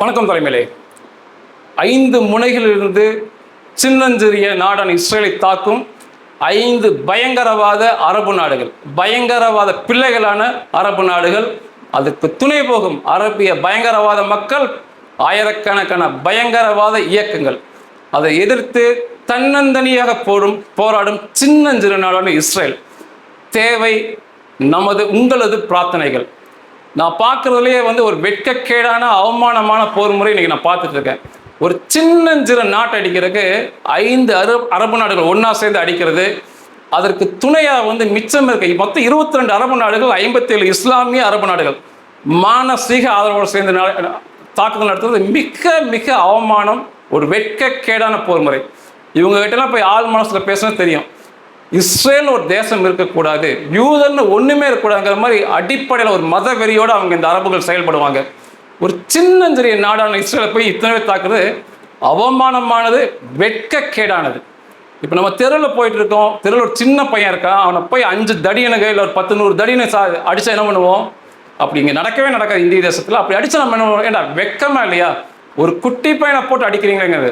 வணக்கம் தலைமையிலே. ஐந்து முனைகளிலிருந்து சின்னஞ்சிறிய நாடான இஸ்ரேலை தாக்கும் ஐந்து பயங்கரவாத அரபு நாடுகள் பயங்கரவாத பிள்ளைகளான அரபு நாடுகள் அதுக்கு துணை போகும் அரபிய பயங்கரவாத மக்கள் ஆயிரக்கணக்கான பயங்கரவாத இயக்கங்கள். அதை எதிர்த்து தன்னந்தனியாக போடும் போராடும் சின்னஞ்சிறு நாடான இஸ்ரேல். தேவை நமது உங்களது பிரார்த்தனைகள். நான் பார்க்குறதுலேயே வந்து ஒரு வெட்கக்கேடான அவமானமான போர் முறை இன்றைக்கி நான் பார்த்துட்ருக்கேன். ஒரு சின்னஞ்சிறு நாட்டை அடிக்கிறதுக்கு ஐந்து அரபு அரபு நாடுகள் ஒன்றா சேர்ந்து அடிக்கிறது. அதற்கு துணையாக வந்து மிச்சம் இருக்க மொத்தம் இருபத்தி ரெண்டு அரபு நாடுகள் ஐம்பத்தேழு இஸ்லாமிய அரபு நாடுகள். மானசீக ஆதரவோடு சேர்ந்து தாக்குதல் நடத்துறது மிக மிக அவமானம் ஒரு வெட்கக்கேடான போர் முறை இவங்ககிட்டலாம் போய் ஆள் மனசில் பேசினா தெரியும். இஸ்ரேல் ஒரு தேசம் இருக்கக்கூடாது யூதர்னு ஒன்றுமே இருக்கக்கூடாதுங்கிற மாதிரி அடிப்படையில் ஒரு மத வெறியோடு அவங்க இந்த அரபுகள் செயல்படுவாங்க. ஒரு சின்னஞ்சிறிய நாடான இஸ்ரேலை போய் இத்தனை பேர் தாக்குறது அவமானமானது வெட்கக்கேடானது. இப்போ நம்ம தெருவில் போயிட்டு இருக்கோம் தெருவில் ஒரு சின்ன பையன் இருக்கான் அவனை போய் அஞ்சு தடியனுக்கு இல்லை ஒரு பத்து நூறு தடியனை சா அடித்தா என்ன பண்ணுவோம்? அப்படி இங்கே நடக்கவே நடக்காது இந்திய தேசத்தில். அப்படி அடித்தா நம்ம என்ன பண்ணுவோம்? ஏண்டா வெக்கமா இல்லையா? ஒரு குட்டி பையனை போட்டு அடிக்கிறீங்கிறது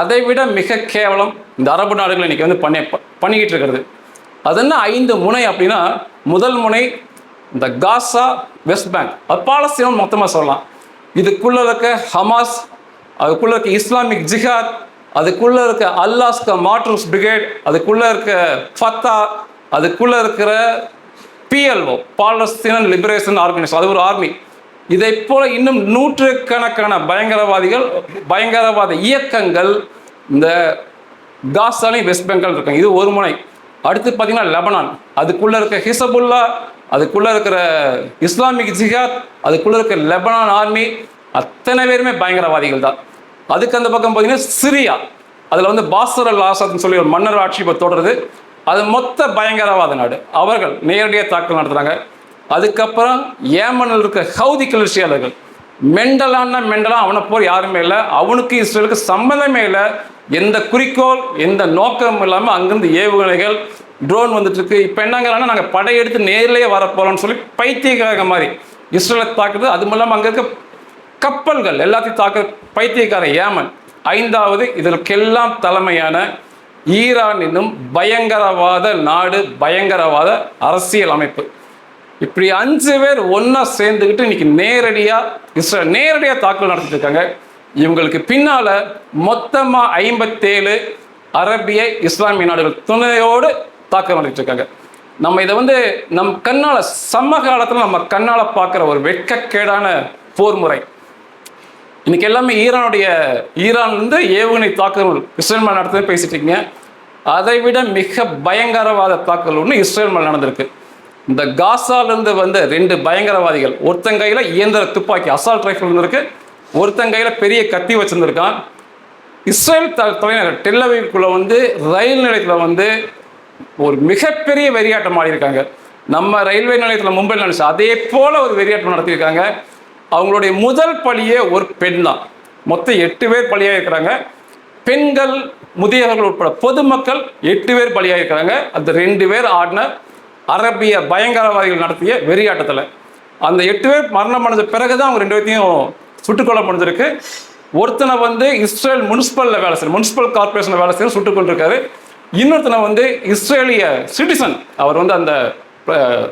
அதை விட மிக கேவலம் இந்த அரபு நாடுகள் இன்னைக்கு வந்து பண்ணி பண்ணிக்கிட்டு இருக்கிறது அது என்ன ஐந்து முனை அப்படின்னா முதல் முனை இந்த காசா வெஸ்ட் பேங்க். அது பாலஸ்தீனம் மொத்தமாக சொல்லலாம். இதுக்குள்ளே இருக்க ஹமாஸ் அதுக்குள்ளே இருக்க இஸ்லாமிக் ஜிஹாத் அதுக்குள்ளே இருக்க அல்லாஸ்க மாட்ரூஸ் பிரிகேட் அதுக்குள்ளே இருக்க ஃபத்தா அதுக்குள்ளே இருக்கிற பிஎல்ஓ பாலஸ்தீனன் லிபரேஷன் ஆர்கனைசேஷன். அது ஒரு ஆர்மி. இதை போல இன்னும் நூற்றுக்கணக்கான பயங்கரவாதிகள் பயங்கரவாத இயக்கங்கள் இந்த காசாலையும் வெஸ்ட் பெங்கால் இருக்காங்க. இது ஒரு முனை. அடுத்து பார்த்தீங்கன்னா லெபனான். அதுக்குள்ள இருக்க ஹிசபுல்லா அதுக்குள்ள இருக்கிற இஸ்லாமிக் ஜிஹாத் அதுக்குள்ள இருக்க லெபனான் ஆர்மி அத்தனை பேருமே பயங்கரவாதிகள் தான். அதுக்கு அந்த பக்கம் பார்த்தீங்கன்னா சிரியா. அதில் வந்து பாசர் அல் ஆசாத்னு சொல்லி ஒரு மன்னர் ஆட்சி இப்போ தொடருது. அது மொத்த பயங்கரவாத நாடு. அவர்கள் நேரடியாக தாக்கல் நடத்துகிறாங்க அதுக்கப்புறம் ஏமனில் இருக்க ஹவுதி கிளர்ச்சியாளர்கள். மெண்டலான மெண்டலா அவனை போல் யாருமே இல்லை. அவனுக்கு இஸ்ரேலுக்கு சம்மந்தமே இல்லை. எந்த குறிக்கோள் எந்த நோக்கம் இல்லாமல் அங்கிருந்து ஏவுகணைகள் ட்ரோன் வந்துட்டு இருக்கு. இப்போ என்னங்கிறாங்கன்னா நாங்கள் படையெடுத்து நேரிலேயே வரப்போகிறோம்னு சொல்லி பைத்தியக்காரங்க மாதிரி. இஸ்ரேலை தாக்குது. அதுவும் இல்லாமல் அங்கே இருக்க கப்பல்கள் எல்லாத்தையும் தாக்க பைத்தியக்கார ஏமன். ஐந்தாவது இதற்கெல்லாம் தலைமையான ஈரான் என்னும் பயங்கரவாத நாடு பயங்கரவாத அரசியல் அமைப்பு. இப்படி அஞ்சு பேர் ஒன்றா சேர்ந்துக்கிட்டு இன்னைக்கு நேரடியாக இஸ்ரேல் நேரடியாக தாக்குதல் நடத்திட்டு இருக்காங்க இவங்களுக்கு பின்னால் மொத்தமாக ஐம்பத்தேழு அரபிய இஸ்லாமிய நாடுகள் துணையோடு தாக்குதல் நடத்திட்டு இருக்காங்க நம்ம இதை வந்து நம் கண்ணால் சமகாலத்தில் நம்ம கண்ணால் பார்க்குற ஒரு வெட்கக்கேடான போர் முறை. இன்னைக்கு எல்லாமே ஈரானுடைய ஈரான்லேருந்து ஏவுகணை தாக்குதல் இஸ்ரேல் மேல் நடத்துன்னு பேசிட்டு இருக்கீங்க. அதை விட மிக பயங்கரவாத தாக்குதல் ஒன்று இஸ்ரேல் மேல் நடந்திருக்கு. இந்த காசாலேருந்து வந்த ரெண்டு பயங்கரவாதிகள் ஒருத்தன் கையில் இயந்திர துப்பாக்கி அசால்ட் ரைஃபிள் இருந்திருக்கு ஒருத்தன் கையில் பெரிய கத்தி வச்சுருந்துருக்கான். இஸ்ரேல் த தலைநகர் டெல்லவிக்குள்ளே வந்து ரயில் நிலையத்தில் வந்து ஒரு மிகப்பெரிய வெறியாட்டம் ஆடியிருக்காங்க. நம்ம ரயில்வே நிலையத்தில் மும்பையில் நினைச்சோம் அதே போல் ஒரு வெறியாட்டம் நடத்தியிருக்காங்க. அவங்களுடைய முதல் பழியே ஒரு பெண் தான். மொத்தம் எட்டு பேர் பலியாக இருக்கிறாங்க பெண்கள் முதியவர்கள் உட்பட பொதுமக்கள் எட்டு பேர் பலியாக இருக்கிறாங்க அந்த ரெண்டு பேர் ஆடின அரபிய பயங்கரவாதிகள் நடத்திய வெறியாட்டத்தில் அந்த எட்டு பேர் மரணம் அடைஞ்ச பிறகு தான் அவங்க ரெண்டு பேர்த்தையும் சுட்டுக்கொலை முடிஞ்சிருக்கு. ஒருத்தனை வந்து இஸ்ரேல் முனிசிபலில் வேலை செய்யும் முனிசிபல் கார்பரேஷனில் வேலை செய்ய சுட்டுக்கொண்டிருக்காரு. இன்னொருத்தனை வந்து இஸ்ரேலிய சிட்டிசன் அவர் வந்து அந்த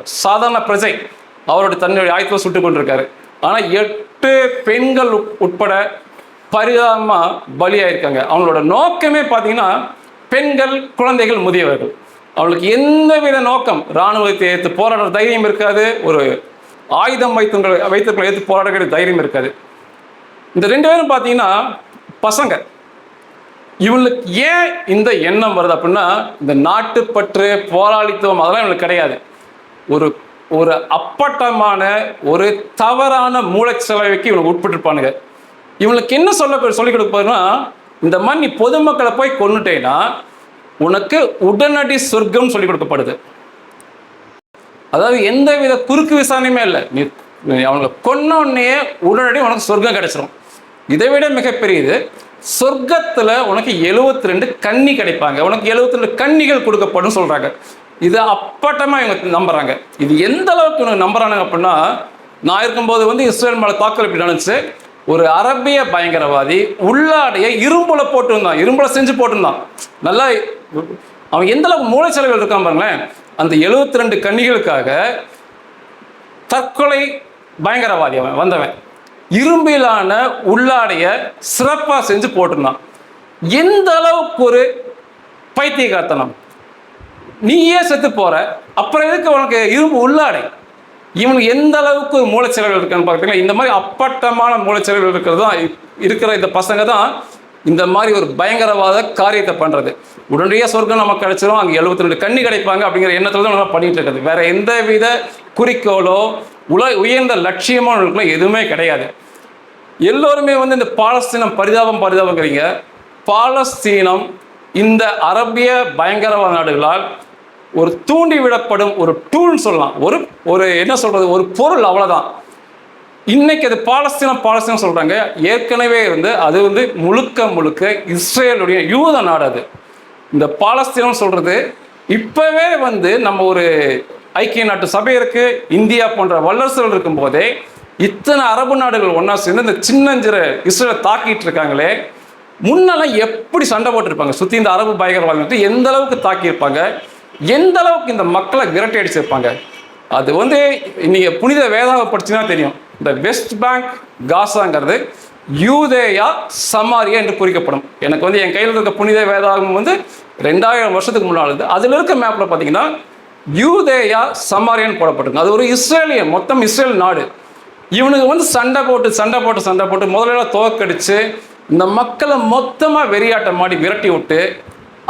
சாதாரண பிரஜை அவருடைய தன்னுடைய ஆயத்தில் சுட்டுக் கொண்டிருக்காரு ஆனால் எட்டு பெண்கள் உட்- உட்பட பரிதாபமாக பலியாயிருக்காங்க. அவங்களோட நோக்கமே பார்த்தீங்கன்னா பெண்கள் குழந்தைகள் முதியவர்கள். அவளுக்கு எந்தவித நோக்கம்? இராணுவத்தை ஏற்று போராடுற தைரியம் இருக்காது. ஒரு ஆயுதம் வைத்தவங்களை வைத்தவர்களை ஏற்று போராடுற தைரியம் இருக்காது. இந்த ரெண்டு பேரும் பார்த்தீங்கன்னா பசங்க. இவங்களுக்கு ஏன் இந்த எண்ணம் வருது அப்படின்னா இந்த நாட்டுப்பற்று போராளித்துவம் அதெல்லாம் இவங்களுக்கு கிடையாது. ஒரு ஒரு அப்பட்டமான ஒரு தவறான மூளைச்சலவைக்கு இவனுக்கு உட்பட்டிருப்பானுங்க. இவங்களுக்கு என்ன சொல்ல சொல்லிக் கொடுப்பாருன்னா இந்த மாதிரி நீ பொதுமக்களை போய் கொன்னுட்டேன்னா உனக்கு உடனடி சொர்க்கம் சொல்லிக் கொடுக்கப்படுது. அதாவது எந்த வித குறுக்கு விசாரணையுமே இல்லை. நீ அவங்கள கொன்ன உடனே உடனடி உனக்கு சொர்க்கம் கிடைச்சிரும். இதை விட மிகப்பெரியது சொர்க்கத்தில் உனக்கு 72 ரெண்டு கன்னி கிடைப்பாங்க. உனக்கு 72 ரெண்டு கன்னிகள் கொடுக்கப்படும் சொல்கிறாங்க இது அப்பட்டமாக இவங்க நம்புகிறாங்க இது எந்த அளவுக்கு இவங்க நம்புறானுங்க அப்படின்னா நான் இருக்கும்போது வந்து இஸ்ரேல் மேலே தாக்கல் இப்படி நடந்துச்சு. ஒரு அரபிய பயங்கரவாதி உள்ளாடைய இரும்புல போட்டிருந்தான். இரும்புல செஞ்சு போட்டிருந்தான். நல்லா அவன் எந்த அளவுக்கு மூளைச்சலவுகள் இருக்கான் பாருங்களேன். அந்த 72 ரெண்டு கன்னிகளுக்காக தற்கொலை பயங்கரவாதி அவன் வந்தவன். இரும்பிலான உள்ளாடைய சிறப்பாக செஞ்சு போட்டிருந்தான். எந்த அளவுக்கு ஒரு பைத்தியகார்த்தனம் நீயே செத்து போற. அப்புறம் எதுக்கு உனக்கு இரும்பு உள்ளாடை? இவனுக்கு எந்த அளவுக்கு மூளைச்செலவுகள் இருக்குன்னு பார்த்தீங்கன்னா இந்த மாதிரி அப்பட்டமான மூளைச்செலவுகள் இருக்கிறது தான் இருக்கிற இந்த பசங்க தான் இந்த மாதிரி ஒரு பயங்கரவாத காரியத்தை பண்ணுறது உடனடியாக சொர்க்கம் நமக்கு கிடைச்சிரும் அங்கே 72 ரெண்டு கண்ணி கிடைப்பாங்க அப்படிங்கிற எண்ணத்தில் தான் நம்ம பண்ணிட்டு இருக்கிறது. வேற எந்த வித குறிக்கோளோ உல உயர்ந்த லட்சியமோ அவங்களுக்குள்ள எதுவுமே கிடையாது. எல்லோருமே வந்து இந்த பாலஸ்தீனம் பரிதாபம் பரிதாபங்கிறீங்க. பாலஸ்தீனம் இந்த அரபிய பயங்கரவாத நாடுகளால் ஒரு தூண்டி விடப்படும் ஒரு டூல்னு சொல்லலாம். ஒரு ஒரு என்ன சொல்றது? ஒரு பொருள் அவ்வளோதான் இன்னைக்கு அது பாலஸ்தீனம் பாலஸ்தீனம் சொல்றாங்க. ஏற்கனவே வந்து அது வந்து முழுக்க முழுக்க இஸ்ரேலுடைய யூத நாடு அது. இந்த பாலஸ்தீனம் சொல்றது இப்பவே வந்து நம்ம ஒரு ஐக்கிய நாட்டு சபை இருக்கு. இந்தியா போன்ற வல்லரசுகள் இருக்கும் போதே இத்தனை அரபு நாடுகள் ஒன்றா சேர்ந்து இந்த சின்னஞ்சிற இஸ்ரேலை தாக்கிட்டு இருக்காங்களே. முன்னெல்லாம் எப்படி சண்டை போட்டிருப்பாங்க? சுற்றி இந்த அரபு பயங்கரவாதம் எந்த அளவுக்கு தாக்கியிருப்பாங்க? எந்த அளவுக்கு இந்த மக்களை விரட்டி அடிச்சிருப்பாங்க? அது வந்து இன்னைக்கு புனித வேதாவை படிச்சீங்கன்னா தெரியும். இந்த வெஸ்ட் பேங்க் காசாங்கிறது யூதேயா சமாரியா என்று குறிக்கப்படும். எனக்கு வந்து என் கையில் இருக்க புனித வேதாகம் வந்து ரெண்டாயிரம் வருஷத்துக்கு முன்னாள் அதில் இருக்க மேப்பில் பார்த்தீங்கன்னா யூதேயா சமாரியான்னு போடப்பட்டிருக்கு. அது ஒரு இஸ்ரேலிய மொத்தம் இஸ்ரேல் நாடு. இவனுக்கு வந்து சண்டை போட்டு சண்டை போட்டு சண்டை போட்டு முதல்ல தோக்கடிச்சு இந்த மக்களை மொத்தமாக வெறியாட்டம் மாடி விரட்டி விட்டு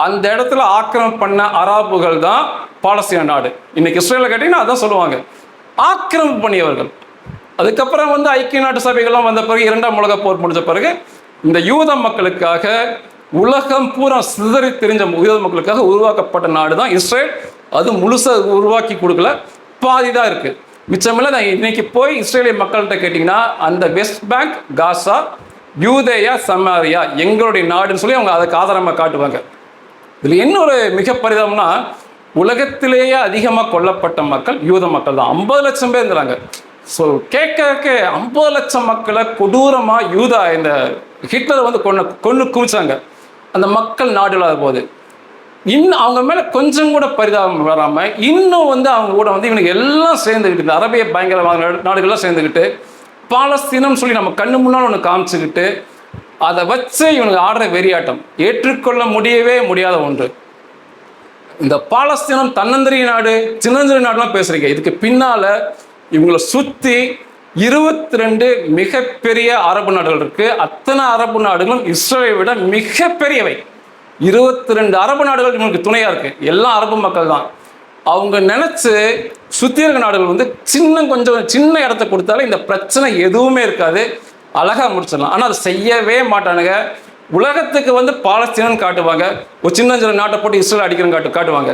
அந்த இடத்துல ஆக்கிரமம் பண்ண அராபுகள் தான் பாலஸ்தீன நாடு. இன்னைக்கு இஸ்ரேலில் கேட்டிங்கன்னா அதான் சொல்லுவாங்க. ஆக்கிரமிப்பு பண்ணியவர்கள். அதுக்கப்புறம் வந்து ஐக்கிய நாட்டு சபைகள்லாம் வந்த பிறகு இரண்டாம் உலக போர் முடிஞ்ச பிறகு இந்த யூத மக்களுக்காக உலகம் பூரா சிதறி தெரிஞ்ச யூத மக்களுக்காக உருவாக்கப்பட்ட நாடு தான் இஸ்ரேல். அது முழுசாக உருவாக்கி கொடுக்கல. பாதி தான் இருக்கு. மிச்சமில்ல நான் இன்னைக்கு போய் இஸ்ரேலிய மக்கள்கிட்ட கேட்டிங்கன்னா அந்த West Bank Gaza Judea Samaria எங்களுடைய நாடுன்னு சொல்லி அவங்க அதுக்கு ஆதாரமாக காட்டுவாங்க. இதில் இன்னொரு மிக பரிதாபம்னா உலகத்திலேயே அதிகமாக கொல்லப்பட்ட மக்கள் யூத மக்கள் தான். ஐம்பது லட்சம் பேர் இருந்தாங்க ஸோ கேட்க கேட்க ஐம்பது லட்சம் மக்களை கொடூரமாக யூதா இந்த ஹிட்லரை வந்து கொண்டு கொண்டு குவிச்சாங்க. அந்த மக்கள் நாடு இல்லாத போது. இன்னும் அவங்க மேலே கொஞ்சம் கூட பரிதாபம் வராமல் இன்னும் வந்து அவங்க கூட வந்து இவனுக்கு எல்லாம் சேர்ந்துக்கிட்டு இந்த அரபிய பயங்கரவாத நாடுகள்லாம் சேர்ந்துக்கிட்டு பாலஸ்தீனம் சொல்லி நம்ம கண்ணு முன்னால் ஒன்று காமிச்சுக்கிட்டு அதை வச்சு இவனுக்கு ஆடுற வெறியாட்டம். ஏற்றுக்கொள்ள முடியவே முடியாத ஒன்று. இந்த பாலஸ்தீனம் தன்னந்திரிய நாடு சின்னந்திரி நாடுலாம் பேசுறீங்க. இதுக்கு பின்னால இவங்களை சுத்தி இருபத்தி ரெண்டு மிகப்பெரிய அரபு நாடுகள் இருக்கு. அத்தனை அரபு நாடுகளும் இஸ்ரேலை விட மிகப்பெரியவை. இருபத்தி ரெண்டு அரபு நாடுகள் இவங்களுக்கு துணையா இருக்கு. எல்லாம் அரபு மக்கள் தான். அவங்க நினைச்சு சுத்தி இருக்க நாடுகள் வந்து சின்ன கொஞ்சம் சின்ன இடத்த கொடுத்தாலே இந்த பிரச்சனை எதுவுமே இருக்காது. அழகாக முடிச்சிடலாம். ஆனால் அதை செய்யவே மாட்டானுங்க. உலகத்துக்கு வந்து பாலஸ்தீனன் காட்டுவாங்க. ஒரு சின்ன சின்ன நாட்டை போட்டு இஸ்ரேல் அடிக்கிறன்னு காட்டு காட்டுவாங்க.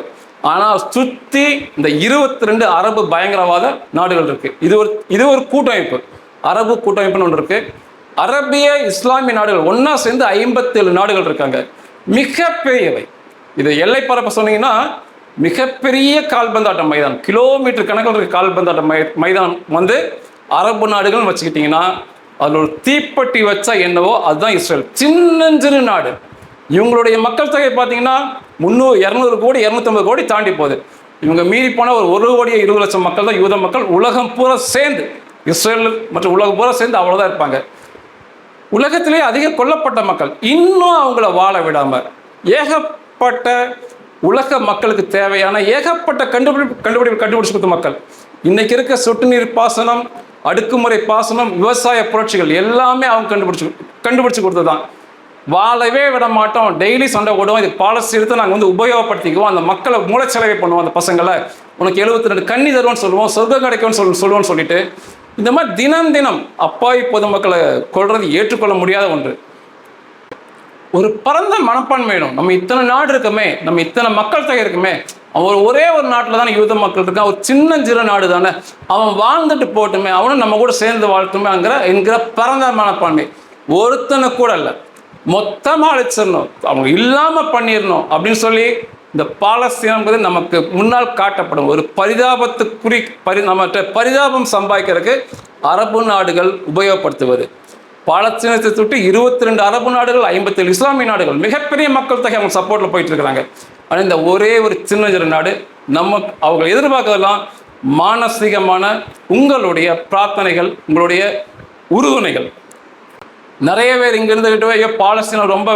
ஆனால் சுற்றி இந்த இருபத்தி ரெண்டு அரபு பயங்கரவாத நாடுகள் இருக்குது இது ஒரு இது ஒரு கூட்டமைப்பு. அரபு கூட்டமைப்புன்னு ஒன்று இருக்குது அரபிய இஸ்லாமிய நாடுகள் ஒன்றா சேர்ந்து ஐம்பத்தேழு நாடுகள் இருக்காங்க. மிகப்பெரியவை. இது எல்லை பரப்ப சொன்னீங்கன்னா மிகப்பெரிய கால்பந்தாட்ட மைதானம் கிலோமீட்டர் கணக்கில் இருக்க கால்பந்தாட்ட மை மைதானம் வந்து அரபு நாடுகள்னு வச்சுக்கிட்டிங்கன்னா அதில் ஒரு தீப்பெட்டி வச்சா என்னவோ அதுதான் இஸ்ரேல். சின்னஞ்சிறு நாடு. இவங்களுடைய மக்கள் தொகை பார்த்தீங்கன்னா முந்நூறு இரநூறு கோடி இரநூத்தம்பது கோடி தாண்டி போகுது. இவங்க மீறி போன ஒரு ஒரு கோடி இருபது லட்சம் மக்கள் தான் யூத மக்கள் உலகம் பூரா சேர்ந்து இஸ்ரேல் மற்றும் உலகம் பூரா சேர்ந்து அவ்வளோதான் இருப்பாங்க. உலகத்திலே அதிக கொல்லப்பட்ட மக்கள் இன்னும் அவங்கள வாழ விடாமல் ஏகப்பட்ட உலக மக்களுக்கு தேவையான ஏகப்பட்ட கண்டுபிடிப்பு கண்டுபிடிப்பு கண்டுபிடிச்சு கொடுத்த மக்கள். இன்னைக்கு இருக்க சொட்டு நீர் பாசனம் அடுக்குமுறை பாசனம் விவசாய புரட்சிகள் எல்லாமே அவங்க கண்டுபிடிச்சு கண்டுபிடிச்சு கொடுத்ததுதான். வாழவே விட மாட்டோம். டெய்லி சண்டை ஓடுவோம் இது பாலிசி எடுத்து நாங்கள் வந்து உபயோகப்படுத்திக்குவோம். அந்த மக்களை மூளைச்சலவை பண்ணுவோம். அந்த பசங்களை உனக்கு எழுபத்தி ரெண்டு கண்ணி தருவோம்னு சொல்லுவோம். சொர்க்கம் கிடைக்கும்னு சொல் சொல்லுவோம்னு சொல்லிட்டு இந்த மாதிரி தினம் தினம் அப்பாவி பொதுமக்களை கொள்வது ஏற்றுக்கொள்ள முடியாத ஒன்று. ஒரு பரந்த மனப்பான்மை வேணும். நம்ம இத்தனை நாடு இருக்குமே நம்ம இத்தனை மக்கள் தொகை இருக்குமே அவன் ஒரே ஒரு நாட்டில் தானே யூத மக்கள் இருக்கான் ஒரு சின்ன சிறு நாடு தானே? அவன் வாழ்ந்துட்டு போட்டுமே அவனும் நம்ம கூட சேர்ந்து வாழ்த்துமேங்கிற என்கிற பரந்த மனப்பான்மை. ஒருத்தனை கூட இல்லை. மொத்தமாக அழைச்சிடணும். அவங்க இல்லாமல் பண்ணிடணும் அப்படின்னு சொல்லி இந்த பாலஸ்தீனங்கிறது நமக்கு முன்னால் காட்டப்படும். ஒரு பரிதாபத்துக்குறி பரி நம்மகிட்ட பரிதாபம் சம்பாதிக்கிறதுக்கு அரபு நாடுகள் உபயோகப்படுத்துவது. பாலஸ்தீனத்தை தொட்டு இருபத்தி ரெண்டு அரபு நாடுகள் ஐம்பத்தேழு இஸ்லாமிய நாடுகள் மிகப்பெரிய மக்கள் தொகை அவங்க சப்போர்ட்டில் போயிட்டு இருக்கிறாங்க. ஆனால் இந்த ஒரே ஒரு சின்ன சிறு நாடு. நம்ம அவங்க எதிர்பார்க்கறதெல்லாம் மானசீகமான உங்களுடைய பிரார்த்தனைகள் உங்களுடைய உறுதுணைகள். நிறைய பேர் இங்கிருந்து இருந்துகிட்டு ஐயோ பாலஸ்தீனம் ரொம்ப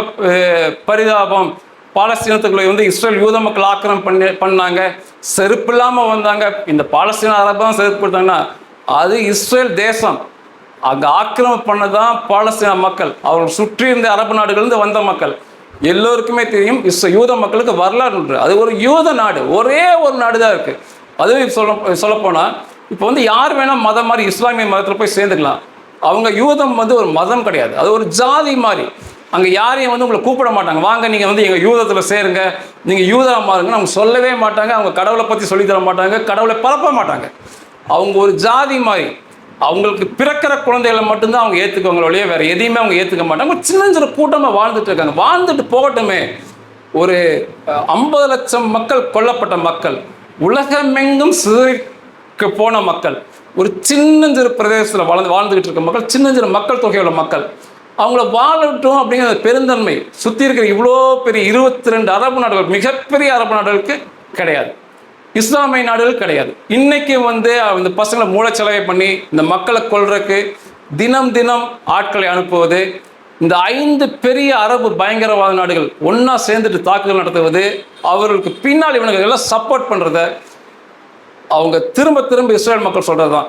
பரிதாபம். பாலஸ்தீனத்துக்குள்ளே வந்து இஸ்ரேல் யூத மக்கள் ஆக்கிரமம் பண்ணி பண்ணாங்க. செருப்பு இல்லாமல் வந்தாங்க. இந்த பாலஸ்தீன அரபு தான் செருப்பு கொடுத்தாங்கன்னா அது இஸ்ரேல் தேசம். அங்கே ஆக்கிரமம் பண்ணதான் பாலஸ்தீன மக்கள். அவர்கள் சுற்றி இருந்த அரபு நாடுகளிலிருந்து வந்த மக்கள். எல்லோருக்குமே தெரியும் இஸ் யூத மக்களுக்கு வரலாறு உண்டு. அது ஒரு யூத நாடு ஒரே ஒரு நாடு தான் இருக்குது அதுவும் சொல்ல சொல்லப்போனால் இப்போ வந்து யார் வேணால் மதம் மாதிரி இஸ்லாமிய மதத்தில் போய் சேர்ந்துக்கலாம். அவங்க யூதம் வந்து ஒரு மதம் கிடையாது. அது ஒரு ஜாதி மாதிரி. அங்கே யாரையும் வந்து உங்களை கூப்பிட மாட்டாங்க. வாங்க நீங்கள் வந்து எங்கள் யூதத்தில் சேருங்க. நீங்கள் யூதா மாறுங்க. அவங்க சொல்லவே மாட்டாங்க. அவங்க கடவுளை பற்றி சொல்லித் தர மாட்டாங்க. கடவுளை பரப்ப மாட்டாங்க. அவங்க ஒரு ஜாதி மாதிரி. அவங்களுக்கு பிறக்கிற குழந்தைகளை மட்டும்தான் அவங்க ஏற்றுக்குவாங்களோ ஒழிய வேறு எதையுமே அவங்க ஏற்றுக்க மாட்டாங்க. சின்ன சின்ன கூட்டமாக வாழ்ந்துட்டு இருக்காங்க. வாழ்ந்துட்டு போகட்டுமே. ஒரு ஐம்பது லட்சம் மக்கள் கொல்லப்பட்ட மக்கள் உலகமெங்கும் சிதறிக்கு போன மக்கள் ஒரு சின்னஞ்சிறு பிரதேசத்தில் வாழ்ந்து வாழ்ந்துக்கிட்டு இருக்க மக்கள் சின்னஞ்சிறு மக்கள் தொகையுள்ள மக்கள் அவங்கள வாழட்டும் அப்படிங்கிற பெருந்தன்மை சுற்றி இருக்கிற இவ்வளோ பெரிய இருபத்தி ரெண்டு அரபு நாடுகள் மிகப்பெரிய அரபு நாடுகளுக்கு கிடையாது. இஸ்லாமிய நாடுகள் கிடையாது. இன்னைக்கு வந்து இந்த பசங்களை மூளைச்சலவை பண்ணி இந்த மக்களை கொள்றதுக்கு தினம் தினம் ஆட்களை அனுப்புவது இந்த ஐந்து பெரிய அரபு பயங்கரவாத நாடுகள் ஒன்றா சேர்ந்துட்டு தாக்குதல் நடத்துவது அவர்களுக்கு பின்னால் இவனுக்கு எல்லாம் சப்போர்ட் பண்றத அவங்க திரும்ப திரும்ப இஸ்ரேல் மக்கள் சொல்றதுதான்.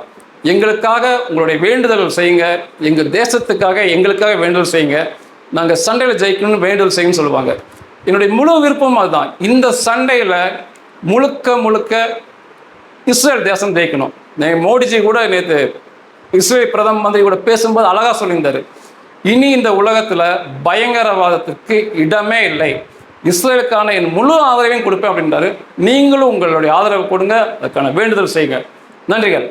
எங்களுக்காக உங்களுடைய வேண்டுதல்கள் செய்யுங்க. எங்கள் தேசத்துக்காக எங்களுக்காக வேண்டுதல் செய்யுங்க. நாங்கள் சண்டையில் ஜெயிக்கணும்னு வேண்டுதல் செய்யணும்னு சொல்லுவாங்க. என்னுடைய முழு விருப்பம் அதுதான். இந்த சண்டையில் முழுக்க முழுக்க இஸ்ரேல் தேசம் ஜெயிக்கணும். மோடிஜி கூட நேற்று இஸ்ரேல் பிரதம மந்திரி கூட பேசும்போது அழகாக சொல்லியிருந்தார். இனி இந்த உலகத்தில் பயங்கரவாதத்திற்கு இடமே இல்லை. இஸ்ரேலுக்கான என் முழு ஆதரவையும் கொடுப்பேன் அப்படின்றாரு. நீங்களும் உங்களுடைய ஆதரவு கொடுங்க அதுக்கான வேண்டுதல் செய்யுங்க நன்றிகள்.